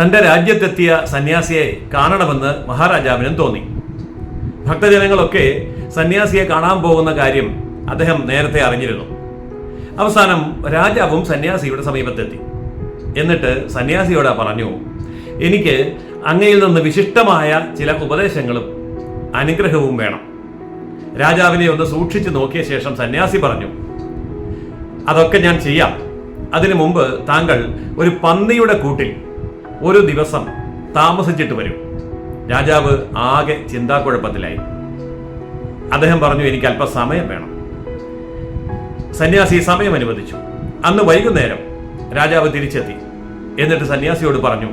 തന്റെ രാജ്യത്തെത്തിയ സന്യാസിയെ കാണണമെന്ന് മഹാരാജാവിനും തോന്നി. ഭക്തജനങ്ങളൊക്കെ സന്യാസിയെ കാണാൻ പോകുന്ന കാര്യം അദ്ദേഹം നേരത്തെ അറിഞ്ഞിരുന്നു. അവസാനം രാജാവും സന്യാസിയുടെ സമീപത്തെത്തി. എന്നിട്ട് സന്യാസിയോട് പറഞ്ഞു എനിക്ക് അങ്ങയിൽ നിന്ന് വിശിഷ്ടമായ ചില ഉപദേശങ്ങളും അനുഗ്രഹവും വേണം. രാജാവിനെ ഒന്ന് സൂക്ഷിച്ചു നോക്കിയ ശേഷം സന്യാസി പറഞ്ഞു അതൊക്കെ ഞാൻ ചെയ്യാം. അതിനു മുമ്പ് താങ്കൾ ഒരു പന്നിയുടെ കൂട്ടിൽ ഒരു ദിവസം താമസിച്ചിട്ട് വരും. രാജാവ് ആകെ ചിന്താക്കുഴപ്പത്തിലായി. അദ്ദേഹം പറഞ്ഞു എനിക്ക് അല്പം സമയം വേണം. സന്യാസി സമയം അനുവദിച്ചു. അന്ന് വൈകുന്നേരം രാജാവ് തിരിച്ചെത്തി. എന്നിട്ട് സന്യാസിയോട് പറഞ്ഞു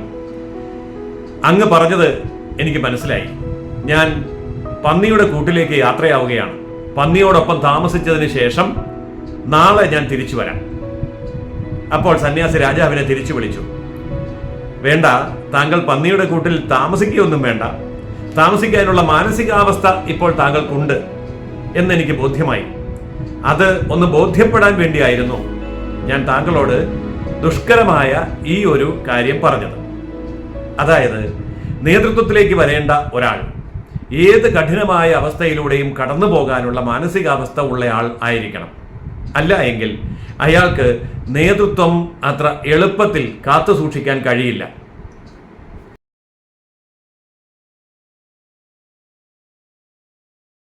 അങ്ങ് പറഞ്ഞത് എനിക്ക് മനസ്സിലായി. ഞാൻ പന്നിയുടെ കൂട്ടിലേക്ക് യാത്രയാവുകയാണ്. പന്നിയോടൊപ്പം താമസിച്ചതിന് ശേഷം നാളെ ഞാൻ തിരിച്ചു വരാം. അപ്പോൾ സന്യാസി രാജാവിനെ തിരിച്ചു വിളിച്ചു. വേണ്ട. താങ്കൾ പന്നിയുടെ കൂട്ടിൽ താമസിക്കുകയൊന്നും വേണ്ട. താമസിക്കാനുള്ള മാനസികാവസ്ഥ ഇപ്പോൾ താങ്കൾക്കുണ്ട് എന്നെനിക്ക് ബോധ്യമായി. അത് ഒന്ന് ബോധ്യപ്പെടാൻ വേണ്ടിയായിരുന്നു ഞാൻ താങ്കളോട് ദുഷ്കരമായ ഈ ഒരു കാര്യം പറഞ്ഞത്. അതായത് നേതൃത്വത്തിലേക്ക് വരേണ്ട ഒരാൾ ഏത് കഠിനമായ അവസ്ഥയിലൂടെയും കടന്നു പോകാനുള്ള മാനസികാവസ്ഥ ഉള്ളയാൾ ആയിരിക്കണം. അല്ല എങ്കിൽ അയാൾക്ക് നേതൃത്വം അത്ര എളുപ്പത്തിൽ കാത്തു സൂക്ഷിക്കാൻ കഴിയില്ല.